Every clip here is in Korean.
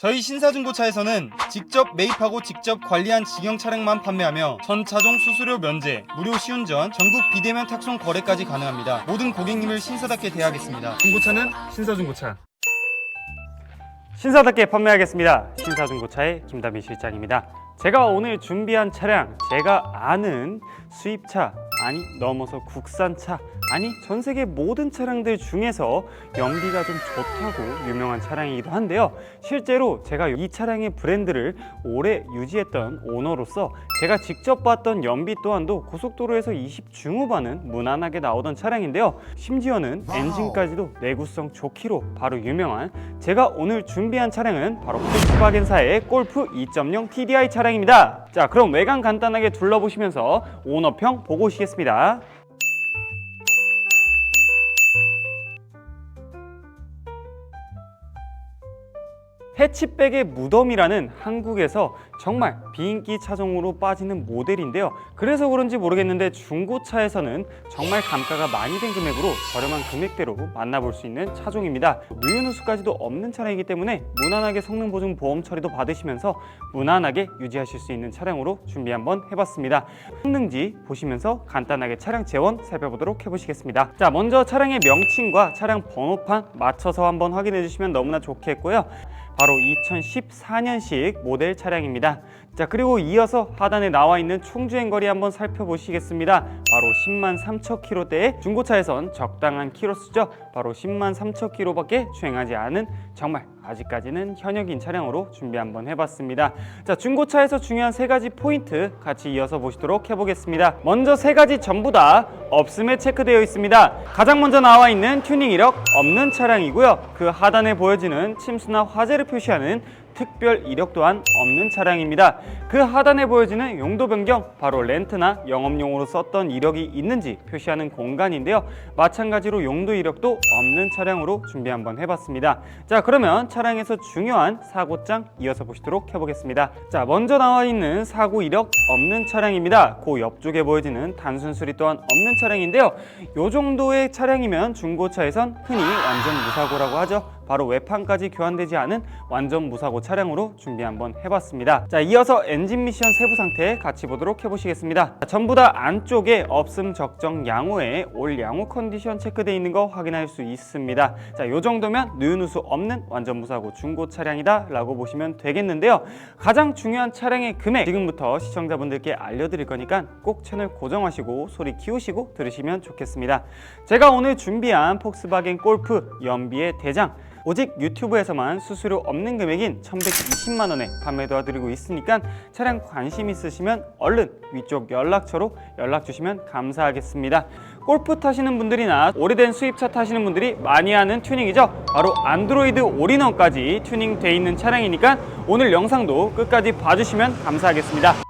저희 신사중고차에서는 직접 매입하고 직접 관리한 직영 차량만 판매하며 전 차종 수수료 면제, 무료 시운전, 전국 비대면 탁송 거래까지 가능합니다. 모든 고객님을 신사답게 대하겠습니다. 중고차는 신사중고차. 신사답게 판매하겠습니다. 신사중고차의 김다미 실장입니다. 제가 오늘 준비한 차량, 제가 아는 수입차, 아니 넘어서 국산차, 아니 전 세계 모든 차량들 중에서 연비가 좀 좋다고 유명한 차량이기도 한데요. 실제로 제가 이 차량의 브랜드를 오래 유지했던 오너로서 제가 직접 봤던 연비 또한도 고속도로에서 20 중후반은 무난하게 나오던 차량인데요. 심지어는 엔진까지도 내구성 좋기로 바로 유명한 제가 오늘 준비한 차량은 바로 폭스바겐사의 골프 2.0 TDI 차량입니다. 자, 그럼 외관 간단하게 둘러보시면서 오너평 보고 오시겠습니다. 하겠습니다. 해치백의 무덤이라는 한국에서 정말 비인기 차종으로 빠지는 모델인데요. 그래서 그런지 모르겠는데 중고차에서는 정말 감가가 많이 된 금액으로 저렴한 금액대로 만나볼 수 있는 차종입니다. 누유누수까지도 없는 차량이기 때문에 무난하게 성능 보증 보험 처리도 받으시면서 무난하게 유지하실 수 있는 차량으로 준비 한번 해봤습니다. 성능지 보시면서 간단하게 차량 재원 살펴보도록 해보시겠습니다. 자, 먼저 차량의 명칭과 차량 번호판 맞춰서 한번 확인해 주시면 너무나 좋겠고요. 바로 2014년식 모델 차량입니다. 자 그리고 이어서 하단에 나와 있는 총주행 거리 한번 살펴보시겠습니다. 바로 10만 3천 킬로대의 중고차에선 적당한 키로수죠. 바로 10만 3천 킬로밖에 주행하지 않은 정말 아직까지는 현역인 차량으로 준비 한번 해봤습니다. 자 중고차에서 중요한 세 가지 포인트 같이 이어서 보시도록 해보겠습니다. 먼저 세 가지 전부 다 없음에 체크되어 있습니다. 가장 먼저 나와 있는 튜닝 이력 없는 차량이고요. 그 하단에 보여지는 침수나 화재를 표시하는 특별 이력 또한 없는 차량입니다. 그 하단에 보여지는 용도 변경 바로 렌트나 영업용으로 썼던 이력이 있는지 표시하는 공간인데요. 마찬가지로 용도 이력도 없는 차량으로 준비 한번 해봤습니다. 자 그러면 차량에서 중요한 사고장 이어서 보시도록 해보겠습니다. 자 먼저 나와 있는 사고 이력 없는 차량입니다. 그 옆쪽에 보여지는 단순 수리 또한 없는 차량인데요. 이 정도의 차량이면 중고차에선 흔히 완전 무사고라고 하죠. 바로 외판까지 교환되지 않은 완전 무사고 차량으로 준비 한번 해봤습니다. 자, 이어서 엔진 미션 세부 상태 같이 보도록 해보시겠습니다. 자, 전부 다 안쪽에 없음 적정 양호에 올 양호 컨디션 체크되어 있는 거 확인할 수 있습니다. 자, 이 정도면 누유누수 없는 완전 무사고 중고 차량이다 라고 보시면 되겠는데요. 가장 중요한 차량의 금액 지금부터 시청자분들께 알려드릴 거니까 꼭 채널 고정하시고 소리 키우시고 들으시면 좋겠습니다. 제가 오늘 준비한 폭스바겐 골프 연비의 대장 오직 유튜브에서만 수수료 없는 금액인 1120만 원에 판매 도와드리고 있으니까 차량 관심 있으시면 얼른 위쪽 연락처로 연락 주시면 감사하겠습니다. 골프 타시는 분들이나 오래된 수입차 타시는 분들이 많이 하는 튜닝이죠. 바로 안드로이드 올인원까지 튜닝돼 있는 차량이니까 오늘 영상도 끝까지 봐주시면 감사하겠습니다.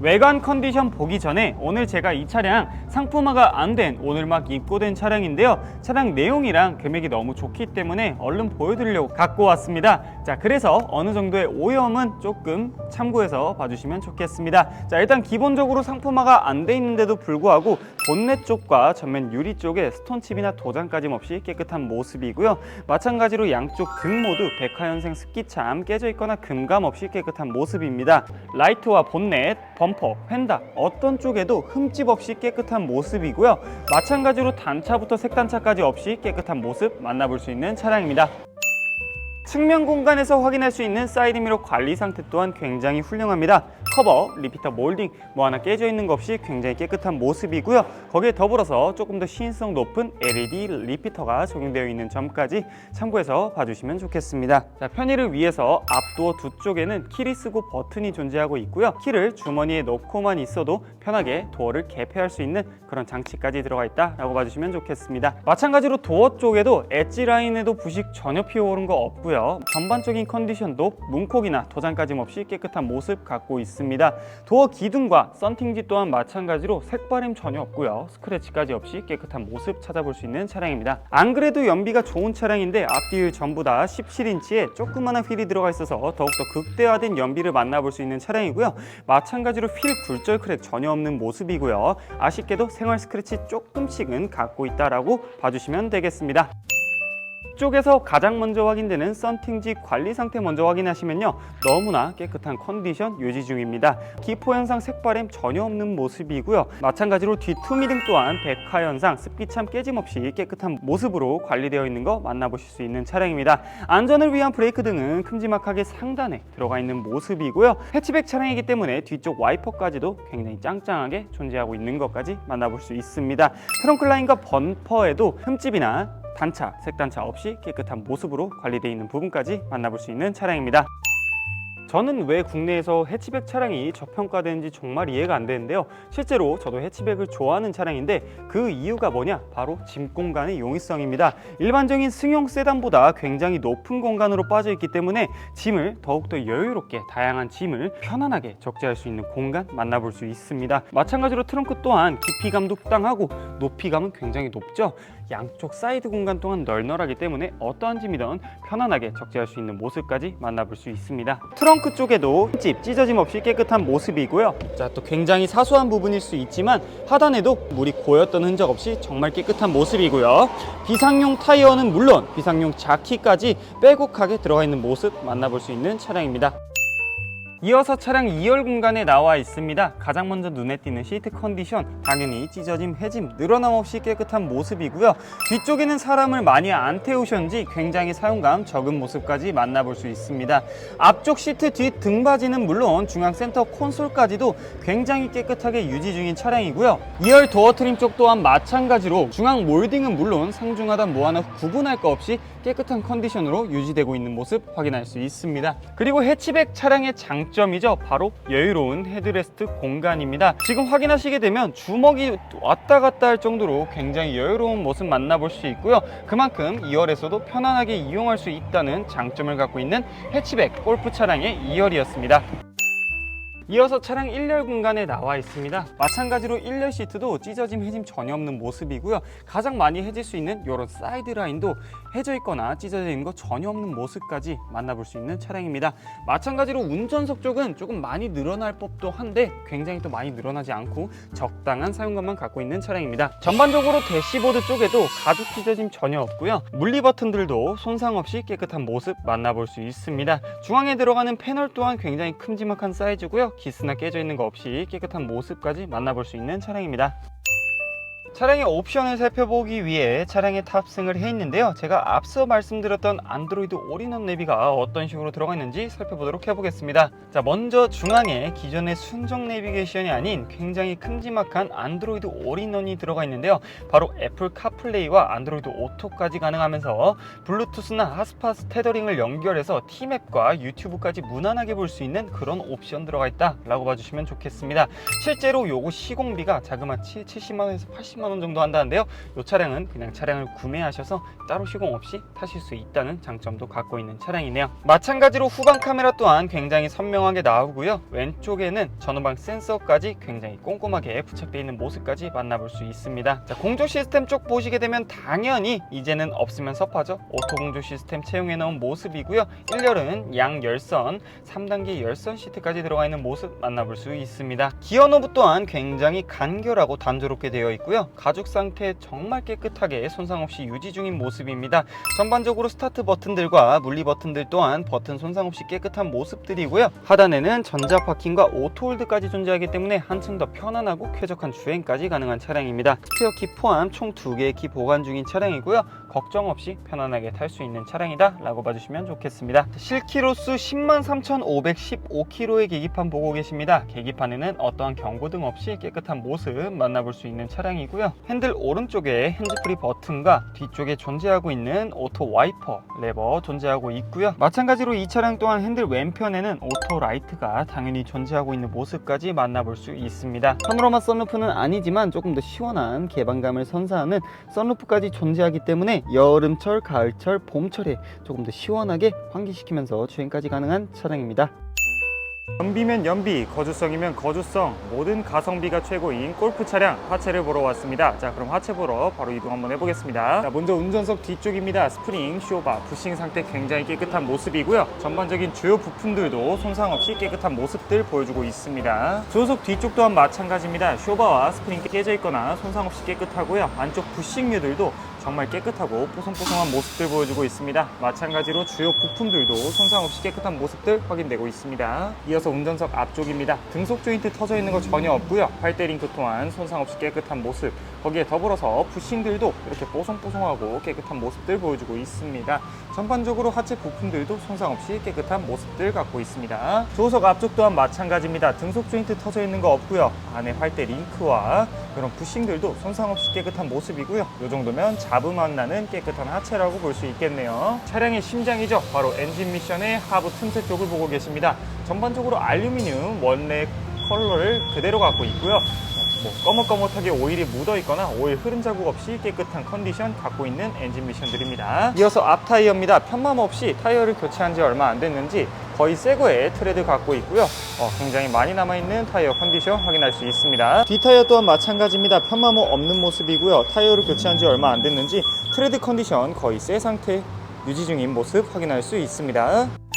외관 컨디션 보기 전에 오늘 제가 이 차량 상품화가 안 된 오늘 막 입고된 차량인데요. 차량 내용이랑 금액이 너무 좋기 때문에 얼른 보여드리려고 갖고 왔습니다. 자, 그래서 어느 정도의 오염은 조금 참고해서 봐주시면 좋겠습니다. 자, 일단 기본적으로 상품화가 안 돼 있는데도 불구하고 본넷 쪽과 전면 유리 쪽에 스톤칩이나 도장까지 없이 깨끗한 모습이고요. 마찬가지로 양쪽 등 모두 백화연생 스키참 깨져 있거나 금감 없이 깨끗한 모습입니다. 라이트와 본넷, 범 퍼, 펜다 어떤 쪽에도 흠집 없이 깨끗한 모습이고요. 마찬가지로 단차부터 색단차까지 없이 깨끗한 모습 만나볼 수 있는 차량입니다. 측면 공간에서 확인할 수 있는 사이드미러 관리 상태 또한 굉장히 훌륭합니다. 커버, 리피터 몰딩 뭐 하나 깨져 있는 거 없이 굉장히 깨끗한 모습이고요. 거기에 더불어서 조금 더 시인성 높은 LED 리피터가 적용되어 있는 점까지 참고해서 봐주시면 좋겠습니다. 자, 편의를 위해서 앞도어 두 쪽에는 키를 쓰고 버튼이 존재하고 있고요. 키를 주머니에 넣고만 있어도 편하게 도어를 개폐할 수 있는 그런 장치까지 들어가 있다라고 봐주시면 좋겠습니다. 마찬가지로 도어 쪽에도 엣지 라인에도 부식 전혀 피어오른 거 없고요. 전반적인 컨디션도 문콕이나 도장까지 없이 깨끗한 모습 갖고 있습니다. 도어 기둥과 썬팅지 또한 마찬가지로 색바램 전혀 없고요. 스크래치까지 없이 깨끗한 모습 찾아볼 수 있는 차량입니다. 안 그래도 연비가 좋은 차량인데 앞뒤 휠 전부 다 17인치에 조그마한 휠이 들어가 있어서 더욱더 극대화된 연비를 만나볼 수 있는 차량이고요. 마찬가지로 휠 굴절 크랙 전혀 없는 모습이고요. 아쉽게도 생활 스크래치 조금씩은 갖고 있다라고 봐주시면 되겠습니다. 뒤쪽에서 가장 먼저 확인되는 썬팅지 관리 상태 먼저 확인하시면요. 너무나 깨끗한 컨디션 유지 중입니다. 기포 현상 색바램 전혀 없는 모습이고요. 마찬가지로 뒤투미 등 또한 백화 현상 습기참 깨짐없이 깨끗한 모습으로 관리되어 있는 거 만나보실 수 있는 차량입니다. 안전을 위한 브레이크 등은 큼지막하게 상단에 들어가 있는 모습이고요. 해치백 차량이기 때문에 뒤쪽 와이퍼까지도 굉장히 짱짱하게 존재하고 있는 것까지 만나볼 수 있습니다. 트렁크 라인과 범퍼에도 흠집이나 단차, 색단차 없이 깨끗한 모습으로 관리되어 있는 부분까지 만나볼 수 있는 차량입니다. 저는 왜 국내에서 해치백 차량이 저평가되는지 정말 이해가 안 되는데요. 실제로 저도 해치백을 좋아하는 차량인데 그 이유가 뭐냐? 바로 짐 공간의 용이성입니다. 일반적인 승용 세단보다 굉장히 높은 공간으로 빠져 있기 때문에 짐을 더욱더 여유롭게 다양한 짐을 편안하게 적재할 수 있는 공간 만나볼 수 있습니다. 마찬가지로 트렁크 또한 깊이감도 땅하고 높이감은 굉장히 높죠. 양쪽 사이드 공간 또한 널널하기 때문에 어떠한 짐이든 편안하게 적재할 수 있는 모습까지 만나볼 수 있습니다. 트렁크 쪽에도 집 찢어짐 없이 깨끗한 모습이고요. 자, 또 굉장히 사소한 부분일 수 있지만 하단에도 물이 고였던 흔적 없이 정말 깨끗한 모습이고요. 비상용 타이어는 물론 비상용 자키까지 빼곡하게 들어가 있는 모습 만나볼 수 있는 차량입니다. 이어서 차량 2열 공간에 나와 있습니다. 가장 먼저 눈에 띄는 시트 컨디션, 당연히 찢어짐, 해짐, 늘어남 없이 깨끗한 모습이고요. 뒤쪽에는 사람을 많이 안 태우셨는지 굉장히 사용감 적은 모습까지 만나볼 수 있습니다. 앞쪽 시트 뒤 등받이는 물론 중앙 센터 콘솔까지도 굉장히 깨끗하게 유지 중인 차량이고요. 2열 도어 트림 쪽 또한 마찬가지로 중앙 몰딩은 물론 상중하단 뭐 하나 구분할 거 없이 깨끗한 컨디션으로 유지되고 있는 모습 확인할 수 있습니다. 그리고 해치백 차량의 장점이죠. 바로 여유로운 헤드레스트 공간입니다. 지금 확인하시게 되면 주먹이 왔다 갔다 할 정도로 굉장히 여유로운 모습 만나볼 수 있고요. 그만큼 2열에서도 편안하게 이용할 수 있다는 장점을 갖고 있는 해치백 골프 차량의 2열이었습니다. 이어서 차량 1열 공간에 나와 있습니다. 마찬가지로 1열 시트도 찢어짐, 해짐 전혀 없는 모습이고요. 가장 많이 해질 수 있는 이런 사이드 라인도 해져 있거나 찢어져 있는 거 전혀 없는 모습까지 만나볼 수 있는 차량입니다. 마찬가지로 운전석 쪽은 조금 많이 늘어날 법도 한데 굉장히 또 많이 늘어나지 않고 적당한 사용감만 갖고 있는 차량입니다. 전반적으로 대시보드 쪽에도 가죽 찢어짐 전혀 없고요. 물리 버튼들도 손상 없이 깨끗한 모습 만나볼 수 있습니다. 중앙에 들어가는 패널 또한 굉장히 큼지막한 사이즈고요. 기스나 깨져 있는 거 없이 깨끗한 모습까지 만나볼 수 있는 차량입니다. 차량의 옵션을 살펴보기 위해 차량에 탑승을 해 있는데요. 제가 앞서 말씀드렸던 안드로이드 올인원 내비가 어떤 식으로 들어가 있는지 살펴보도록 해보겠습니다. 자, 먼저 중앙에 기존의 순정 내비게이션이 아닌 굉장히 큼지막한 안드로이드 올인원이 들어가 있는데요. 바로 애플 카플레이와 안드로이드 오토까지 가능하면서 블루투스나 핫스팟 테더링을 연결해서 티맵과 유튜브까지 무난하게 볼 수 있는 그런 옵션 들어가 있다 라고 봐주시면 좋겠습니다. 실제로 요거 시공비가 자그마치 70만 원에서 80만 원 정도 한다는데요. 이 차량은 그냥 차량을 구매하셔서 따로 시공 없이 타실 수 있다는 장점도 갖고 있는 차량이네요. 마찬가지로 후방 카메라 또한 굉장히 선명하게 나오고요. 왼쪽에는 전후방 센서까지 굉장히 꼼꼼하게 부착되어 있는 모습까지 만나볼 수 있습니다. 자, 공조 시스템 쪽 보시게 되면 당연히 이제는 없으면 섭하죠. 오토 공조 시스템 채용해 놓은 모습이고요. 1열은 양 열선, 3단계 열선 시트까지 들어가 있는 모습 만나볼 수 있습니다. 기어 노브 또한 굉장히 간결하고 단조롭게 되어 있고요. 가죽 상태 정말 깨끗하게 손상 없이 유지 중인 모습입니다. 전반적으로 스타트 버튼들과 물리 버튼들 또한 버튼 손상 없이 깨끗한 모습들이고요. 하단에는 전자 파킹과 오토 홀드까지 존재하기 때문에 한층 더 편안하고 쾌적한 주행까지 가능한 차량입니다. 스페어 키 포함 총 2개의 키 보관 중인 차량이고요. 걱정 없이 편안하게 탈 수 있는 차량이다 라고 봐주시면 좋겠습니다. 실키로수 103,515km의 계기판 보고 계십니다. 계기판에는 어떠한 경고등 없이 깨끗한 모습 만나볼 수 있는 차량이고요. 핸들 오른쪽에 핸즈프리 버튼과 뒤쪽에 존재하고 있는 오토 와이퍼 레버 존재하고 있고요. 마찬가지로 이 차량 또한 핸들 왼편에는 오토 라이트가 당연히 존재하고 있는 모습까지 만나볼 수 있습니다. 파노라마 썬루프는 아니지만 조금 더 시원한 개방감을 선사하는 썬루프까지 존재하기 때문에 여름철, 가을철, 봄철에 조금 더 시원하게 환기시키면서 주행까지 가능한 차량입니다. 연비면 연비, 거주성이면 거주성, 모든 가성비가 최고인 골프 차량 하체를 보러 왔습니다. 자, 그럼 하체 보러 바로 이동 한번 해보겠습니다. 자, 먼저 운전석 뒤쪽입니다. 스프링, 쇼바, 부싱 상태 굉장히 깨끗한 모습이고요. 전반적인 주요 부품들도 손상 없이 깨끗한 모습들 보여주고 있습니다. 조수석 뒤쪽 또한 마찬가지입니다. 쇼바와 스프링 깨져 있거나 손상 없이 깨끗하고요. 안쪽 부싱류들도 정말 깨끗하고 뽀송뽀송한 모습들 보여주고 있습니다. 마찬가지로 주요 부품들도 손상 없이 깨끗한 모습들 확인되고 있습니다. 이어서 운전석 앞쪽입니다. 등속 조인트 터져 있는 거 전혀 없고요. 팔대 링크 또한 손상 없이 깨끗한 모습. 거기에 더불어서 부싱들도 이렇게 뽀송뽀송하고 깨끗한 모습들 보여주고 있습니다. 전반적으로 하체 부품들도 손상 없이 깨끗한 모습들 갖고 있습니다. 조수석 앞쪽 또한 마찬가지입니다. 등속 조인트 터져 있는 거 없고요. 안에 활대 링크와 그런 부싱들도 손상 없이 깨끗한 모습이고요. 이 정도면 잡음만 나는 깨끗한 하체라고 볼 수 있겠네요. 차량의 심장이죠. 바로 엔진 미션의 하부 틈새 쪽을 보고 계십니다. 전반적으로 알루미늄 원래 컬러를 그대로 갖고 있고요. 뭐 꺼뭇꺼뭇하게 오일이 묻어 있거나 오일 흐름 자국 없이 깨끗한 컨디션 갖고 있는 엔진 미션들입니다. 이어서 앞 타이어입니다. 편맘 없이 타이어를 교체한 지 얼마 안 됐는지 거의 새 거에 트레드 갖고 있고요. 어, 굉장히 많이 남아있는 타이어 컨디션 확인할 수 있습니다. 뒷 타이어 또한 마찬가지입니다. 편마모 없는 모습이고요. 타이어를 교체한 지 얼마 안 됐는지 트레드 컨디션 거의 새 상태 유지 중인 모습 확인할 수 있습니다.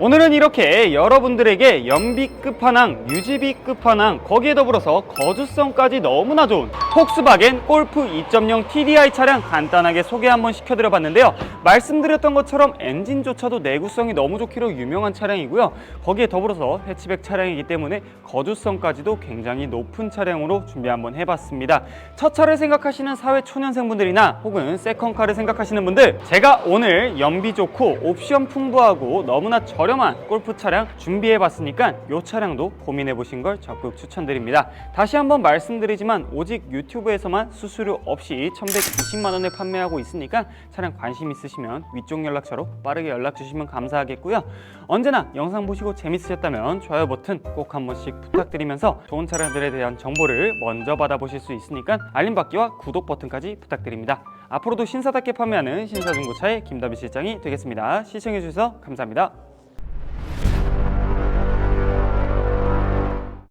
오늘은 이렇게 여러분들에게 연비 끝판왕, 유지비 끝판왕, 거기에 더불어서 거주성까지 너무나 좋은 폭스바겐 골프 2.0 TDI 차량 간단하게 소개 한번 시켜드려 봤는데요. 말씀드렸던 것처럼 엔진조차도 내구성이 너무 좋기로 유명한 차량이고요. 거기에 더불어서 해치백 차량이기 때문에 거주성까지도 굉장히 높은 차량으로 준비 한번 해봤습니다. 첫 차를 생각하시는 사회 초년생분들이나 혹은 세컨카를 생각하시는 분들 제가 오늘 연비 좋고 옵션 풍부하고 너무나 저렴한 골프 차량 준비해 봤으니까 이 차량도 고민해 보신 걸 적극 추천드립니다. 다시 한번 말씀드리지만 오직 유튜브에서만 수수료 없이 1120만 원에 판매하고 있으니까 차량 관심 있으시면 위쪽 연락처로 빠르게 연락 주시면 감사하겠고요. 언제나 영상 보시고 재밌으셨다면 좋아요 버튼 꼭 한 번씩 부탁드리면서 좋은 차량들에 대한 정보를 먼저 받아보실 수 있으니까 알림 받기와 구독 버튼까지 부탁드립니다. 앞으로도 신사답게 판매하는 신사중고차의 김다비 실장이 되겠습니다. 시청해 주셔서 감사합니다.